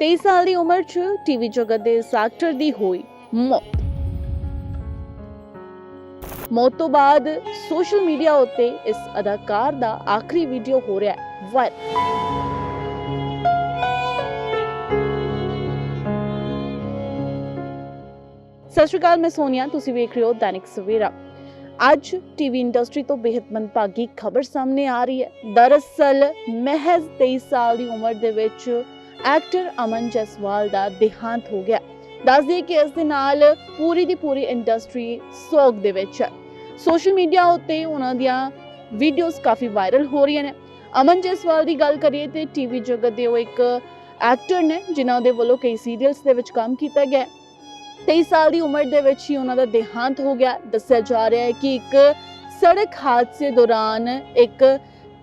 23 ਸਾਲ ਦੀ ਉਮਰ 'ਚ ਟੀਵੀ ਜਗਤ ਦੇ ਇਸ ਐਕਟਰ ਦੀ ਹੋਈ ਮੌਤ। ਮੌਤ ਤੋਂ ਬਾਅਦ ਸੋਸ਼ਲ ਮੀਡੀਆ ਉੱਤੇ ਇਸ ਅਦਾਕਾਰ ਦਾ ਆਖਰੀ ਵੀਡੀਓ ਹੋ ਰਿਹਾ ਹੈ ਵਾਇਰਲ ਸਤਿ ਸ਼੍ਰੀ ਅਕਾਲ, ਮੈਂ ਸੋਨੀਆ, ਤੁਸੀਂ ਵੇਖ ਰਹੇ ਹੋ ਦੈਨਿਕ ਸਵੇਰਾ। ਅੱਜ ਟੀਵੀ ਇੰਡਸਟਰੀ ਤੋਂ ਬੇहद ਮੰਦਭਾਗੀ ਖਬਰ ਸਾਹਮਣੇ ਆ ਰਹੀ ਹੈ। ਦਰਅਸਲ, ਮਹਿਜ਼ 23 ਸਾਲ ਦੀ ਉਮਰ ਦੇ ਵਿੱਚ ਐਕਟਰ ਅਮਨ ਜਸਵਾਲ ਦਾ ਦੇਹਾਂਤ ਹੋ ਗਿਆ। ਦੱਸ ਦਈਏ ਕਿ ਇਸ ਦੇ ਨਾਲ ਪੂਰੀ ਦੀ ਪੂਰੀ ਇੰਡਸਟਰੀ ਸੋਗ ਦੇ ਵਿੱਚ ਹੈ। ਸੋਸ਼ਲ ਮੀਡੀਆ ਉੱਤੇ ਉਹਨਾਂ ਦੀਆਂ ਵੀਡੀਓਜ਼ ਕਾਫੀ ਵਾਇਰਲ ਹੋ ਰਹੀਆਂ ਨੇ। ਅਮਨ ਜਸਵਾਲ ਦੀ ਗੱਲ ਕਰੀਏ ਤੇ ਟੀਵੀ ਜਗਤ ਦੇ ਉਹ ਇੱਕ ਐਕਟਰ ਨੇ, ਜਿਨ੍ਹਾਂ ਦੇ ਵੱਲੋਂ ਕਈ ਸੀਰੀਅਲਸ ਦੇ ਵਿੱਚ ਕੰਮ ਕੀਤਾ ਗਿਆ ਹੈ। 23 ਸਾਲ ਦੀ ਉਮਰ ਦੇ ਵਿੱਚ ਹੀ ਉਹਨਾਂ ਦਾ ਦੇਹਾਂਤ ਹੋ ਗਿਆ। ਦੱਸਿਆ ਜਾ ਰਿਹਾ ਹੈ ਕਿ ਇੱਕ ਸੜਕ ਹਾਦਸੇ ਦੌਰਾਨ ਇੱਕ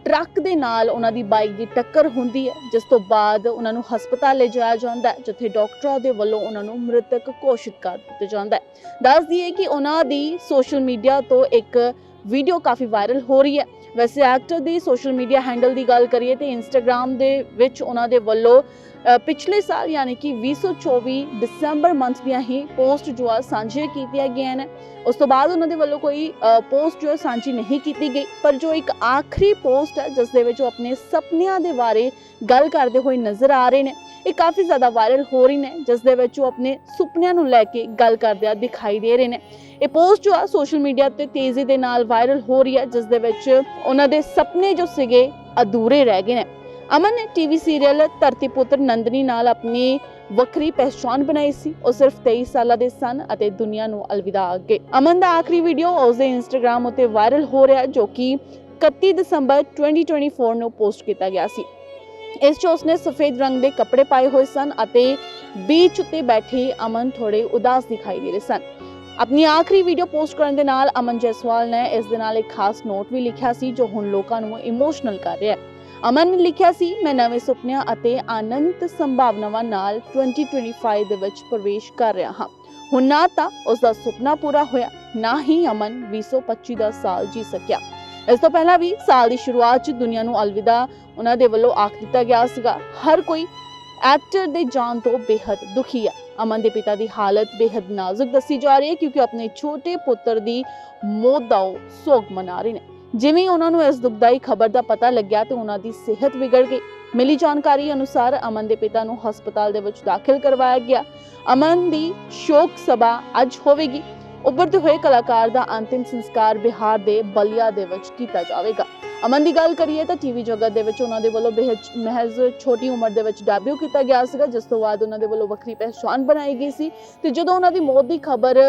ਟਰੱਕ ਦੇ ਨਾਲ ਉਹਨਾਂ ਦੀ ਬਾਈਕ ਦੀ ਟੱਕਰ ਹੁੰਦੀ ਹੈ, ਜਿਸ ਤੋਂ ਬਾਅਦ ਉਹਨਾਂ ਨੂੰ ਹਸਪਤਾਲ ਲਿਜਾਇਆ ਜਾਂਦਾ ਹੈ, ਜਿੱਥੇ ਡਾਕਟਰਾਂ ਦੇ ਵੱਲੋਂ ਉਹਨਾਂ ਨੂੰ ਮ੍ਰਿਤਕ ਘੋਸ਼ਿਤ ਕਰ ਦਿੱਤਾ ਜਾਂਦਾ ਹੈ। ਦੱਸ ਦਈਏ ਕਿ ਉਹਨਾਂ ਦੀ ਸੋਸ਼ਲ ਮੀਡੀਆ ਤੋਂ ਇੱਕ ਵੀਡੀਓ ਕਾਫੀ ਵਾਇਰਲ ਹੋ ਰਹੀ ਹੈ। ਵੈਸੇ ਐਕਟਰ ਦੀ ਸੋਸ਼ਲ ਮੀਡੀਆ ਹੈਂਡਲ ਦੀ ਗੱਲ ਕਰੀਏ ਤੇ ਇੰਸਟਾਗ੍ਰam ਦੇ ਵਿੱਚ ਉਹਨਾਂ ਦੇ ਵੱਲੋਂ ਪਿਛਲੇ ਸਾਲ ਯਾਨੀ ਕਿ 2024 ਦਸੰਬਰ ਮੰਥ ਦੀਆਂ ਹੀ ਪੋਸਟ ਜੋ ਆ ਸਾਂਝੀਆਂ ਕੀਤੀਆਂ ਗਈਆਂ ਨੇ। ਉਸ ਤੋਂ ਬਾਅਦ ਉਹਨਾਂ ਦੇ ਵੱਲੋਂ ਕੋਈ ਪੋਸਟ ਜੋ ਹੈ ਸਾਂਝੀ ਨਹੀਂ ਕੀਤੀ ਗਈ, ਪਰ ਜੋ ਇੱਕ ਆਖਰੀ ਪੋਸਟ ਹੈ ਜਿਸ ਦੇ ਵਿੱਚ ਉਹ ਆਪਣੇ ਸੁਪਨਿਆਂ ਦੇ ਬਾਰੇ ਗੱਲ ਕਰਦੇ ਹੋਏ ਨਜ਼ਰ ਆ ਰਹੇ ਨੇ। ਇਹ ਕਾਫੀ ਜ਼ਿਆਦਾ ਵਾਇਰਲ ਹੋ ਰਹੀ ਨੇ, ਜਿਸ ਦੇ ਵਿੱਚ ਉਹ ਆਪਣੇ ਸੁਪਨਿਆਂ ਨੂੰ ਲੈ ਕੇ ਗੱਲ ਕਰਦਿਆਂ ਦਿਖਾਈ ਦੇ ਰਹੇ ਨੇ। ਇਹ ਪੋਸਟ ਜੋ ਆ ਸੋਸ਼ਲ ਮੀਡੀਆ ਤੇ ਤੇਜ਼ੀ ਦੇ ਨਾਲ ਵਾਇਰਲ ਹੋ ਰਹੀ ਹੈ, ਜਿਸ ਦੇ ਵਿੱਚ ਉਹਨਾਂ ਦੇ ਸੁਪਨੇ ਜੋ ਸੀਗੇ, ਅਧੂਰੇ ਰਹਿ ਗਏ ਨੇ। ਅਮਨ ਨੇ ਟੀਵੀ ਸੀਰੀਅਲ ਧਰਤੀ ਪੁੱਤਰ ਨੰਦਨੀ ਨਾਲ ਆਪਣੀ ਵੱਖਰੀ ਪਹਿਚਾਨ ਬਣਾਈ ਸੀ। ਉਹ ਸਿਰਫ 23 ਸਾਲਾਂ ਦੇ ਸਨ ਅਤੇ ਦੁਨੀਆ ਨੂੰ ਅਲਵਿਦਾ ਅੱਗੇ। ਅਮਨ ਦਾ ਆਖਰੀ ਵੀਡੀਓ ਉਸ ਦੇ ਇੰਸਟਾਗ੍ਰam ਉਤੇ ਵਾਇਰਲ ਹੋ ਰਿਹਾ, ਜੋ ਕਿ 31 ਦਸੰਬਰ 2024 ਨੂੰ ਪੋਸਟ ਕੀਤਾ ਗਿਆ ਸੀ। ਇਸ 'ਚ ਉਸਨੇ ਸਫੇਦ ਰੰਗ ਦੇ ਕੱਪੜੇ ਪਾਏ ਹੋਏ ਸਨ ਅਤੇ ਬੀਚ ਉੱਤੇ ਬੈਠੇ ਅਮਨ ਥੋੜੇ ਉਦਾਸ ਦਿਖਾਈ ਦੇ ਰਹੇ ਸਨ। ਆਪਣੀ ਆਖਰੀ ਵੀਡੀਓ ਪੋਸਟ ਕਰਨ ਦੇ ਨਾਲ ਅਮਨ ਜੈਸਵਾਲ ਨੇ ਇਸ ਦੇ ਨਾਲ ਇੱਕ ਖਾਸ ਨੋਟ ਵੀ ਲਿਖਿਆ ਸੀ ਜੋ ਹੁਣ ਲੋਕਾਂ ਨੂੰ ਇਮੋਸ਼ਨਲ ਕਰ ਰਿਹਾ ਹੈ। ਅਮਨ ਨੇ ਲਿਖਿਆ ਸੀ, ਮੈਂ ਨਵੇਂ ਸੁਪਨਿਆਂ ਅਤੇ ਅਨੰਤ ਸੰਭਾਵਨਾਵਾਂ ਨਾਲ 2025 ਦੇ ਵਿੱਚ ਪ੍ਰਵੇਸ਼ ਕਰ ਰਿਹਾ ਹਾਂ। ਹੁਣ ਨਾ ਤਾਂ ਉਸ ਦਾ ਸੁਪਨਾ ਪੂਰਾ ਹੋਇਆ, ਨਾ ਹੀ ਅਮਨ 2025 ਦਾ ਸਾਲ ਜੀ ਸਕਿਆ। ਇਸ ਤੋਂ ਪਹਿਲਾਂ ਵੀ ਸਾਲ ਦੀ ਸ਼ੁਰੂਆਤ 'ਚ ਦੁਨੀਆ ਨੂੰ ਅਲਵਿਦਾ ਉਹਨਾਂ ਦੇ ਵੱਲੋਂ ਆਖ ਦਿੱਤਾ ਗਿਆ ਸੀਗਾ, ਹਰ ਕੋਈ ਐਕਟਰ ਦੇ ਜਾਣ ਤੋਂ ਬੇहद ਦੁਖੀ ਹੈ ਅਮਨ ਦੇ ਪਿਤਾ ਦੀ ਹਾਲਤ ਬੇहद ਨਾਜ਼ੁਕ ਦੱਸੀ ਜਾ ਰਹੀ ਹੈ ਕਿਉਂਕਿ ਆਪਣੇ ਛੋਟੇ ਪੁੱਤਰ ਦੀ ਮੌਤ ਦਾ ਸੋਗ ਮਨਾ ਰਹੇ ਨੇ। ਜਿਵੇਂ ਉਹਨਾਂ ਨੂੰ ਇਸ ਦੁਖਦਾਈ ਖਬਰ ਦਾ ਪਤਾ ਲੱਗਿਆ ਤੇ ਉਹਨਾਂ ਦੀ ਸਿਹਤ ਵਿਗੜ ਗਈ। ਮਿਲੀ ਜਾਣਕਾਰੀ ਅਨੁਸਾਰ ਅਮਨ ਦੇ ਪਿਤਾ ਨੂੰ ਹਸਪਤਾਲ ਦੇ ਵਿੱਚ ਦਾਖਲ ਕਰਵਾਇਆ ਗਿਆ। ਅਮਨ ਦੀ ਸ਼ੋਕ ਸਭਾ ਅੱਜ ਹੋਵੇਗੀ। ਉੱਭਰਦੇ ਹੋਏ ਕਲਾਕਾਰ ਦਾ ਅੰਤਿਮ ਸੰਸਕਾਰ ਬਿਹਾਰ ਦੇ ਬਲਿਆ ਦੇ ਵਿੱਚ ਕੀਤਾ ਜਾਵੇਗਾ। ਅਮਨ ਦੀ ਗੱਲ ਕਰੀਏ ਤਾਂ ਟੀਵੀ ਜਗਤ ਦੇ ਵਿੱਚ ਉਹਨਾਂ ਦੇ ਵੱਲੋਂ ਬੇਹਦ ਮਹਿਜ਼ ਛੋਟੀ ਉਮਰ ਦੇ ਵਿੱਚ ਡੈਬਿਊ ਕੀਤਾ ਗਿਆ ਸੀਗਾ, ਜਿਸ ਤੋਂ ਬਾਅਦ ਉਹਨਾਂ ਦੇ ਵੱਲੋਂ ਵੱਖਰੀ ਪਹਿਚਾਣ ਬਣਾਈ ਗਈ ਸੀ ਤੇ ਜਦੋਂ ਉਹਨਾਂ ਦੀ ਮੌਤ ਦੀ ਖਬਰ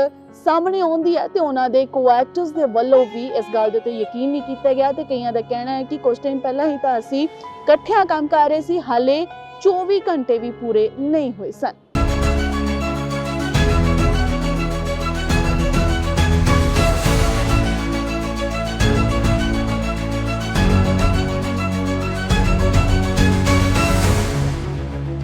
ਸਾਹਮਣੇ ਆਉਂਦੀ ਹੈ ਤੇ ਉਹਨਾਂ ਦੇ ਕੋਐਕਟਰਸ ਦੇ ਵੱਲੋਂ ਵੀ ਇਸ ਗੱਲ ਦੇ ਉੱਤੇ ਯਕੀਨ ਨਹੀਂ ਕੀਤਾ ਗਿਆ ਤੇ ਕਈਆਂ ਦਾ ਕਹਿਣਾ ਹੈ ਕਿ ਕੁਝ ਟਾਈਮ ਪਹਿਲਾਂ ਹੀ ਤਾਂ ਅਸੀਂ ਇਕੱਠਿਆਂ ਕੰਮ ਕਰ ਰਹੇ ਸੀ, ਹਾਲੇ 24 ਘੰਟੇ ਵੀ ਪੂਰੇ ਨਹੀਂ ਹੋਏ ਸਨ।